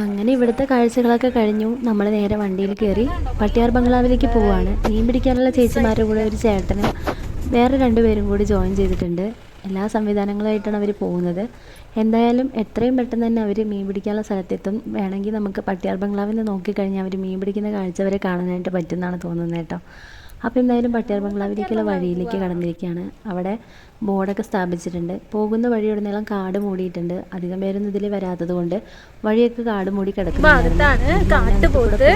അങ്ങനെ ഇവിടുത്തെ കാഴ്ചകളൊക്കെ കഴിഞ്ഞു. നമ്മൾ നേരെ വണ്ടിയിൽ കയറി പട്ടിയാർ ബംഗ്ലാവിലേക്ക് പോവാണ്. മീൻ പിടിക്കാനുള്ള ചേച്ചിമാരുടെ കൂടെ ഒരു ചേട്ടനും വേറെ രണ്ടുപേരും കൂടി ജോയിൻ ചെയ്തിട്ടുണ്ട്. എല്ലാ സംവിധാനങ്ങളായിട്ടാണ് അവർ പോകുന്നത്. എന്തായാലും എത്രയും പെട്ടെന്ന് തന്നെ അവർ മീൻ പിടിക്കാനുള്ള സ്ഥലത്തെത്തും. വേണമെങ്കിൽ നമുക്ക് പട്ടിയാർ ബംഗ്ലാവിൽ നിന്ന് നോക്കിക്കഴിഞ്ഞാൽ അവർ മീൻ പിടിക്കുന്ന കാഴ്ച വരെ കാണാനായിട്ട് പറ്റുമെന്നാണ് തോന്നുന്നത് കേട്ടോ. അപ്പോൾ എന്തായാലും പട്ടിയാർ ബംഗ്ലാവിലേക്കുള്ള വഴിയിലേക്ക് കടന്നിരിക്കുകയാണ്. അവിടെ ബോർഡൊക്കെ സ്ഥാപിച്ചിട്ടുണ്ട്. പോകുന്ന വഴിയുടനീളം കാട് മൂടിയിട്ടുണ്ട്. അധികം പേരൊന്നും ഇതിൽ വരാത്തത് കൊണ്ട് വഴിയൊക്കെ കാട് മൂടി കിടക്കുന്നു കാട്ടുപോത്ത്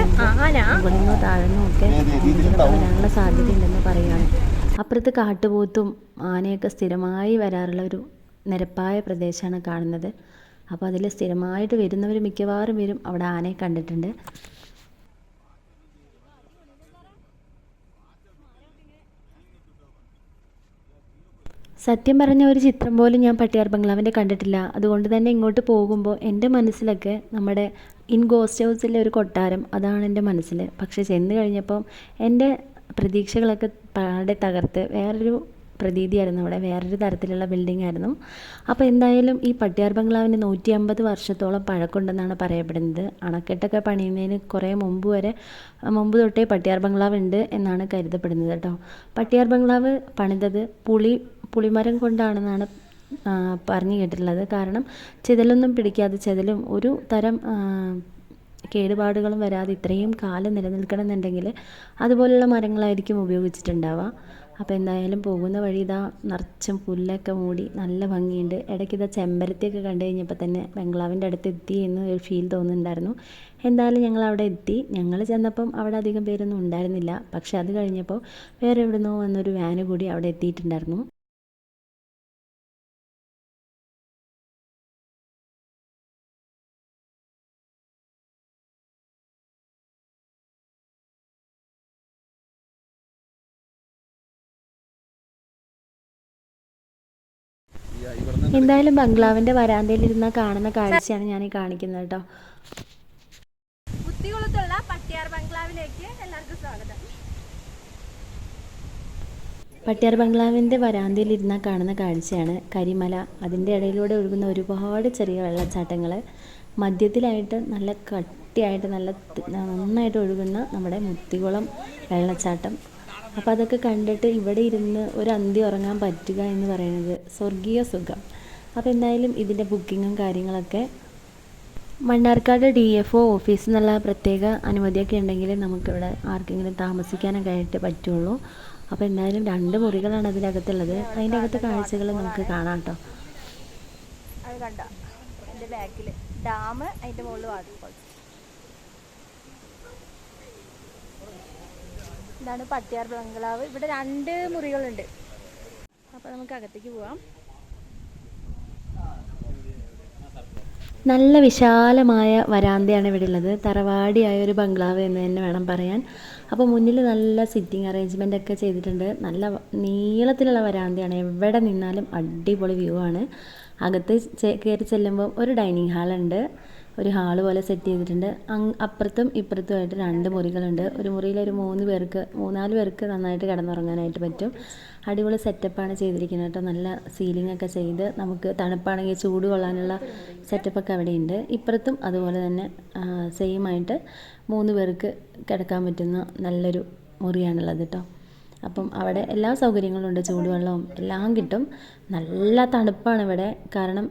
ആന. മുകളിൽ താഴ്ന്നോ ഒക്കെ വരാനുള്ള വരാനുള്ള സാധ്യതയുണ്ടെന്ന് പറയുകയാണ്. അപ്പുറത്ത് കാട്ടുപോത്തും ആനയൊക്കെ സ്ഥിരമായി വരാറുള്ള ഒരു നിരപ്പായ പ്രദേശമാണ് കാണുന്നത്. അപ്പോൾ അതിൽ സ്ഥിരമായിട്ട് വരുന്നവർ മിക്കവാറും പേരും അവിടെ ആനയെ കണ്ടിട്ടുണ്ട്. സത്യം പറഞ്ഞ ഒരു ചിത്രം പോലും ഞാൻ പട്ടിയാർ ബംഗ്ലാവിന്റെ കണ്ടിട്ടില്ല. അതുകൊണ്ട് തന്നെ ഇങ്ങോട്ട് പോകുമ്പോൾ എന്റെ മനസ്സിലൊക്കെ നമ്മുടെ ഇൻ ഗോസ്റ്റ് ഹൗസിലെ ഒരു കൊട്ടാരം അതാണ് എന്റെ മനസ്സിൽ. പക്ഷെ ചെന്ന് കഴിഞ്ഞപ്പം എന്റെ പ്രതീക്ഷകളൊക്കെ പാടെ തകർത്ത് വേറൊരു പ്രതീതിയായിരുന്നു അവിടെ വേറൊരു തരത്തിലുള്ള ബിൽഡിംഗ് ആയിരുന്നു. അപ്പോൾ എന്തായാലും ഈ പട്ടിയാർ ബംഗ്ലാവിന് നൂറ്റി അമ്പത് വർഷത്തോളം പഴക്കമുണ്ടെന്നാണ് പറയപ്പെടുന്നത്. അണക്കെട്ടൊക്കെ പണിയുന്നതിന് കുറേ മുമ്പ് വരെ മുമ്പ് തൊട്ടേ പട്ടിയാർ ബംഗ്ലാവ് ഉണ്ട് എന്നാണ് കരുതപ്പെടുന്നത് കേട്ടോ. പട്ടിയാർ ബംഗ്ലാവ് പണിതത് പുളി പുളിമരം കൊണ്ടാണെന്നാണ് പറഞ്ഞു കേട്ടിട്ടുള്ളത്. കാരണം ചിതലൊന്നും പിടിക്കാതെ ചിതലും ഒരു തരം കേടുപാടുകളും വരാതെ ഇത്രയും കാലം നിലനിൽക്കണമെന്നുണ്ടെങ്കിൽ അതുപോലുള്ള മരങ്ങളായിരിക്കും ഉപയോഗിച്ചിട്ടുണ്ടാവുക. അപ്പോൾ എന്തായാലും പോകുന്ന വഴി ഇതാ നിറച്ചും പുല്ലൊക്കെ മൂടി നല്ല ഭംഗിയുണ്ട്. ഇടയ്ക്ക് ഇതാ ചെമ്പരത്തിയൊക്കെ കണ്ടു കഴിഞ്ഞപ്പോൾ തന്നെ ബംഗ്ലാവിന്റെ അടുത്ത് എത്തി എന്ന് ഒരു ഫീൽ തോന്നുന്നുണ്ടായിരുന്നു. എന്തായാലും ഞങ്ങൾ അവിടെ എത്തി. ഞങ്ങൾ ചെന്നപ്പം അവിടെ അധികം പേരൊന്നും ഉണ്ടായിരുന്നില്ല. പക്ഷെ അത് കഴിഞ്ഞപ്പോൾ വേറെ എവിടുന്നോ വന്നൊരു വാന് കൂടി അവിടെ എത്തിയിട്ടുണ്ടായിരുന്നു. എന്തായാലും ബംഗ്ലാവിന്റെ വരാന്തയിൽ ഇരുന്ന കാണുന്ന കാഴ്ചയാണ് ഞാൻ ഈ കാണിക്കുന്നത് കേട്ടോ. കുത്തികുളത്തുള്ള പട്ടിയാർ ബംഗ്ലാവിലേക്ക് എല്ലാവർക്കും സ്വാഗതം. പട്ടിയാർ ബംഗ്ലാവിന്റെ വരാന്തയിലിരുന്ന കാണുന്ന കാഴ്ചയാണ്. കരിമല അതിന്റെ ഇടയിലൂടെ ഒഴുകുന്ന ഒരുപാട് ചെറിയ വെള്ളച്ചാട്ടങ്ങൾ മധ്യത്തിലായിട്ട് നല്ല കട്ടിയായിട്ട് നല്ല നന്നായിട്ട് ഒഴുകുന്ന നമ്മുടെ മുത്തികുളം വെള്ളച്ചാട്ടം. അപ്പോൾ അതൊക്കെ കണ്ടിട്ട് ഇവിടെ ഇരുന്ന് ഒരു അന്തി ഉറങ്ങാൻ പറ്റുക എന്ന് പറയുന്നത് സ്വർഗീയ സുഖം. അപ്പോൾ എന്തായാലും ഇതിന്റെ ബുക്കിങ്ങും കാര്യങ്ങളൊക്കെ മണ്ണാർക്കാട് ഡി എഫ് ഒ ഓഫീസിൽ നിന്നുള്ള പ്രത്യേക അനുമതിയൊക്കെ ഉണ്ടെങ്കിൽ നമുക്കിവിടെ ആർക്കെങ്കിലും താമസിക്കാനൊക്കെ ആയിട്ട് പറ്റുള്ളൂ. അപ്പോൾ എന്തായാലും രണ്ട് മുറികളാണ് അതിനകത്തുള്ളത്. അതിന്റെ അകത്ത് കാഴ്ചകൾ നമുക്ക് കാണാം കേട്ടോ ഡാം അതിന്റെ മുകളിൽ വാട്ടർഫോൾസ്. ഇതാണ് പട്ടിയാർ ബംഗ്ലാവ്? ഇവിടെ രണ്ട് മുറികളുണ്ട്. അപ്പോൾ നമുക്ക് അകത്തേക്ക് പോവാം. നല്ല വിശാലമായ വരാന്തയാണ് ഇവിടെ ഉള്ളത്. തറവാടിയായ ഒരു ബംഗ്ലാവ് എന്ന് തന്നെ വേണം പറയാൻ. അപ്പോൾ മുന്നിൽ നല്ല സിറ്റിംഗ് അറേഞ്ച്മെന്റ് ഒക്കെ ചെയ്തിട്ടുണ്ട്. നല്ല നീളത്തിലുള്ള വരാന്തയാണ്. എവിടെ നിന്നാലും അടിപൊളി വ്യൂ ആണ്. അകത്ത് കയറി ചെല്ലുമ്പോൾ ഒരു ഡൈനിങ് ഹാളുണ്ട് ഒരു ഹാൾ പോലെ സെറ്റ് ചെയ്തിട്ടുണ്ട്. അപ്പുറത്തും ഇപ്പുറത്തുമായിട്ട് രണ്ട് മുറികളുണ്ട്. ഒരു മുറിയിൽ ഒരു മൂന്ന് പേർക്ക് മൂന്നാൽ പേർക്ക് നന്നായിട്ട് കിടന്നുറങ്ങാനായിട്ട് പറ്റും. അടിപൊളി സെറ്റപ്പാണ് ചെയ്തിരിക്കുന്നത് കേട്ടോ. നല്ല സീലിംഗ് ഒക്കെ ചെയ്ത് നമുക്ക് തണുപ്പാണെങ്കിൽ ചൂട് കൊള്ളാനുള്ള സെറ്റപ്പൊക്കെ അവിടെയുണ്ട്. ഇപ്പുറത്തും അതുപോലെ തന്നെ സെയിം ആയിട്ട് മൂന്ന് പേർക്ക് കിടക്കാൻ പറ്റുന്ന നല്ലൊരു മുറിയാണുള്ളത് കേട്ടോ. അപ്പം അവിടെ എല്ലാ സൗകര്യങ്ങളും ഉണ്ട്. ചൂടുവെള്ളവും എല്ലാം കിട്ടും. നല്ല തണുപ്പാണ് ഇവിടെ. കാരണം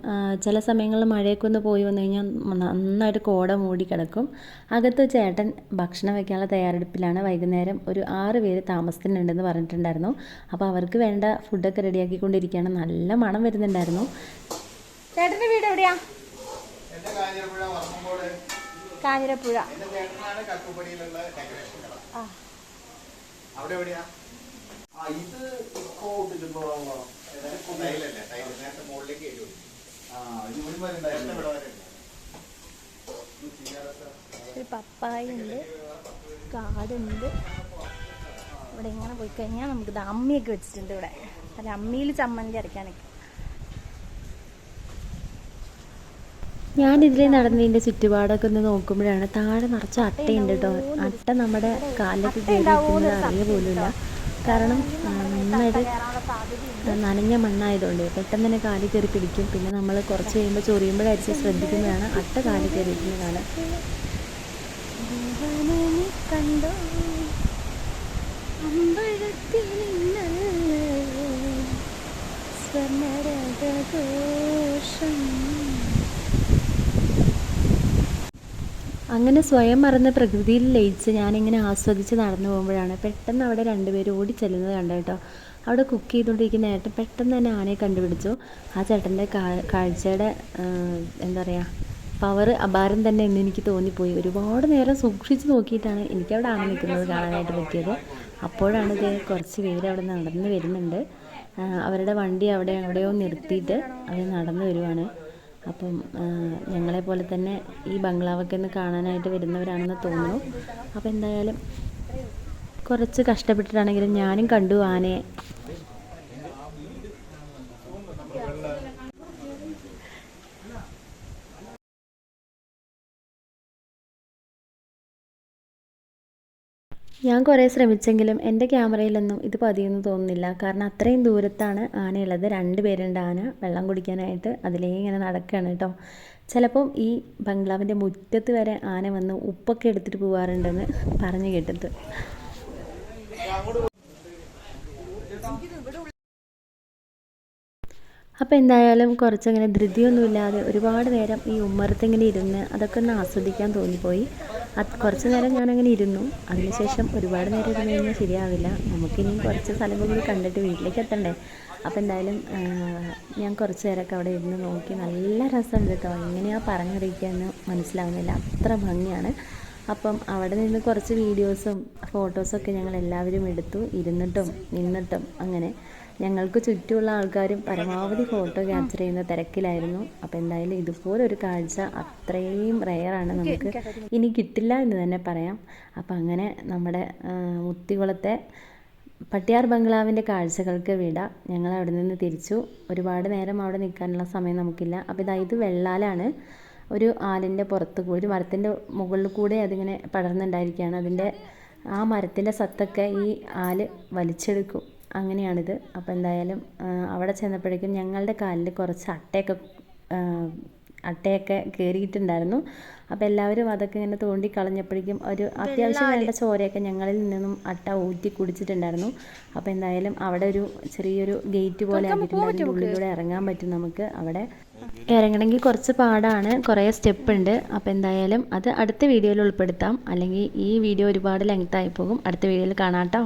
ചില സമയങ്ങളിൽ മഴയൊക്കെ ഒന്ന് പോയി വന്നു കഴിഞ്ഞാൽ നന്നായിട്ട് കോട മൂടി കിടക്കും. അകത്ത് ചേട്ടൻ ഭക്ഷണം വയ്ക്കാനുള്ള തയ്യാറെടുപ്പിലാണ്. വൈകുന്നേരം ഒരു ആറ് പേര് താമസത്തിനുണ്ടെന്ന് പറഞ്ഞിട്ടുണ്ടായിരുന്നു. അപ്പോൾ അവർക്ക് വേണ്ട ഫുഡൊക്കെ റെഡിയാക്കിക്കൊണ്ടിരിക്കുകയാണ്. നല്ല മണം വരുന്നുണ്ടായിരുന്നു. ചേട്ടന്റെ വീട് എവിടെയാ? കാഞ്ഞിരപ്പുഴ അവിടെ എവിടെയാ? ഇത് ഇപ്പോ ഇട്ടിപ്പോ ടൈലല്ലേ ടൈൽ നേരത്തെ മുകളിലേക്ക് കൊടുത്തു. ആ ഇത് ഇവിടെ വരെ ഉണ്ടായിരുന്നു. ഇവിടെ വരെ ഒരു പപ്പായ ഉണ്ട് കാടുണ്ട്. ഇവിടെ ഇങ്ങനെ പോയി കഴിഞ്ഞാൽ നമുക്ക് ഇത് അമ്മിയൊക്കെ വെച്ചിട്ടുണ്ട് ഇവിടെ. അല്ല അമ്മിയിൽ ചമ്മന്തി അരയ്ക്കാനൊക്കെ ഞാനിതിൽ നടന്നതിന്റെ ചുറ്റുപാടൊക്കെ ഒന്ന് നോക്കുമ്പോഴാണ് താഴെ നിറച്ച് അട്ടയുണ്ട് കേട്ടോ. അട്ട നമ്മുടെ കാലത്ത് കയറിയിരിക്കുന്നത് അറിയ പോലുമില്ല. കാരണം നന്നായിട്ട് നനഞ്ഞ മണ്ണായതുകൊണ്ട് പെട്ടെന്ന് തന്നെ കാലി കയറി പിടിക്കും. പിന്നെ നമ്മൾ കുറച്ച് കഴിയുമ്പോൾ ചൊറിയുമ്പോഴായിരിക്കും ശ്രദ്ധിക്കുമ്പോഴാണ് അട്ട കാലി കയറിയിരിക്കുന്നതാണ്. കാണാം കണ്ടോ? അങ്ങനെ സ്വയം മറന്ന് പ്രകൃതിയിൽ ലയിച്ച് ഞാനിങ്ങനെ ആസ്വദിച്ച് നടന്നു പോകുമ്പോഴാണ് പെട്ടെന്ന് അവിടെ രണ്ടുപേരും ഓടി ചെല്ലുന്നത് കണ്ടു കേട്ടോ. അവിടെ കുക്ക് ചെയ്തുകൊണ്ടിരിക്കുന്ന ഏട്ടൻ പെട്ടെന്ന് തന്നെ ആനയെ കണ്ടുപിടിച്ചു. ആ ചേട്ടന്റെ കാഴ്ചയുടെ എന്താ പറയുക പവർ അപാരം തന്നെ എന്ന് എനിക്ക് തോന്നിപ്പോയി. ഒരുപാട് നേരം സൂക്ഷിച്ച് നോക്കിയിട്ടാണ് എനിക്കവിടെ ആന നിൽക്കുന്നത് കാണാനായിട്ട് പറ്റിയത്. അപ്പോഴാണ് ഇത് കുറച്ച് പേര് അവിടെ നടന്ന് വരുന്നുണ്ട്. അവരുടെ വണ്ടി അവിടെ എവിടെയോ നിർത്തിയിട്ട് അവർ നടന്നു വരുവാണ്. അപ്പം ആ, ഞങ്ങളെ പോലെ തന്നെ ഈ ബംഗ്ലാവൊക്കെ ഒന്ന് കാണാനായിട്ട് വരുന്നവരാണെന്ന് തോന്നുന്നു. അപ്പോൾ എന്തായാലും കുറച്ച് കഷ്ടപ്പെട്ടിട്ടാണെങ്കിലും ഞാനും കണ്ടു ആനയെ. ഞാൻ കുറേ ശ്രമിച്ചെങ്കിലും എന്റെ ക്യാമറയിലൊന്നും ഇത് പതിയെന്ന് തോന്നുന്നില്ല. കാരണം അത്രയും ദൂരത്താണ് ആനയുള്ളത്. രണ്ട് പേരുണ്ട് ആന. വെള്ളം കുടിക്കാനായിട്ട് അതിലേ ഇങ്ങനെ നടക്കുകയാണ് കേട്ടോ. ചിലപ്പം ഈ ബംഗ്ലാവിന്റെ മുറ്റത്ത് വരെ ആന വന്ന് ഉപ്പൊക്കെ എടുത്തിട്ട് പോകാറുണ്ടെന്ന് പറഞ്ഞു കേട്ടത് അപ്പോൾ എന്തായാലും കുറച്ചങ്ങനെ ധൃതിയൊന്നുമില്ലാതെ ഒരുപാട് നേരം ഈ ഉമ്മറത്തിങ്ങനെ ഇരുന്ന് അതൊക്കെ ഒന്ന് ആസ്വദിക്കാൻ തോന്നിപ്പോയി. അത് കുറച്ച് നേരം ഞാനങ്ങനെ ഇരുന്നു. അതിനുശേഷം ഒരുപാട് നേരം ഇരുന്ന് കഴിഞ്ഞാൽ ശരിയാവില്ല. നമുക്കിനിയും കുറച്ച് സ്ഥലങ്ങൾ കൂടി കണ്ടിട്ട് വീട്ടിലേക്ക് എത്തണ്ടേ? അപ്പോൾ എന്തായാലും ഞാൻ കുറച്ച് നേരമൊക്കെ അവിടെ ഇരുന്ന് നോക്കി നല്ല രസമുണ്ട് കേട്ടോ. എങ്ങനെയാണ് പറഞ്ഞറിയിക്കാമെന്ന് മനസ്സിലാവുന്നില്ല. അത്ര ഭംഗിയാണ്. അപ്പം അവിടെ നിന്ന് കുറച്ച് വീഡിയോസും ഫോട്ടോസൊക്കെ ഞങ്ങൾ എല്ലാവരും എടുത്തു. ഇരുന്നിട്ടും നിന്നിട്ടും അങ്ങനെ. ഞങ്ങൾക്ക് ചുറ്റുമുള്ള ആൾക്കാരും പരമാവധി ഫോട്ടോ ക്യാപ്ചർ ചെയ്യുന്ന തിരക്കിലായിരുന്നു. അപ്പോൾ എന്തായാലും ഇതുപോലൊരു കാഴ്ച അത്രയും റെയറാണ് നമുക്ക് ഇനി കിട്ടില്ല എന്ന് തന്നെ പറയാം. അപ്പം അങ്ങനെ നമ്മുടെ മുത്തികുളത്തെ പട്ടിയാർ ബംഗ്ലാവിന്റെ കാഴ്ചകൾക്ക് വിട. ഞങ്ങൾ അവിടെ നിന്ന് തിരിച്ചു. ഒരുപാട് നേരം അവിടെ നിൽക്കാനുള്ള സമയം നമുക്കില്ല. അപ്പോൾ ഇതാ ഇത് വെള്ളാലാണ്. ഒരു ആലിന്റെ പുറത്ത് കൂടി ഒരു മരത്തിന്റെ മുകളിൽ കൂടെ അതിങ്ങനെ പടർന്നുണ്ടായിരിക്കുകയാണ്. അതിന്റെ ആ മരത്തിന്റെ സത്തൊക്കെ ഈ ആൽ വലിച്ചെടുക്കും. അങ്ങനെയാണിത്. അപ്പോൾ എന്തായാലും അവിടെ ചെന്നപ്പോഴേക്കും ഞങ്ങളുടെ കാലിൽ കുറച്ച് അട്ടയൊക്കെ അട്ടയൊക്കെ കയറിയിട്ടുണ്ടായിരുന്നു അപ്പോൾ എല്ലാവരും അതൊക്കെ ഇങ്ങനെ തോണ്ടി കളഞ്ഞപ്പോഴേക്കും ഒരു അത്യാവശ്യം വേണ്ട ചോരയൊക്കെ ഞങ്ങളിൽ നിന്നും അട്ട ഊറ്റി കുടിച്ചിട്ടുണ്ടായിരുന്നു. അപ്പോൾ എന്തായാലും അവിടെ ഒരു ചെറിയൊരു ഗേറ്റ് പോലെ ഉള്ളിലൂടെ ഇറങ്ങാൻ പറ്റും നമുക്ക് അവിടെ. ഇറങ്ങണമെങ്കിൽ കുറച്ച് പാടാണ്. കുറേ സ്റ്റെപ്പ് ഉണ്ട്. അപ്പോൾ എന്തായാലും അത് അടുത്ത വീഡിയോയിൽ ഉൾപ്പെടുത്താം. അല്ലെങ്കിൽ ഈ വീഡിയോ ഒരുപാട് ലെങ്ത് ആയി പോകും. അടുത്ത വീഡിയോയിൽ കാണാം കേട്ടോ.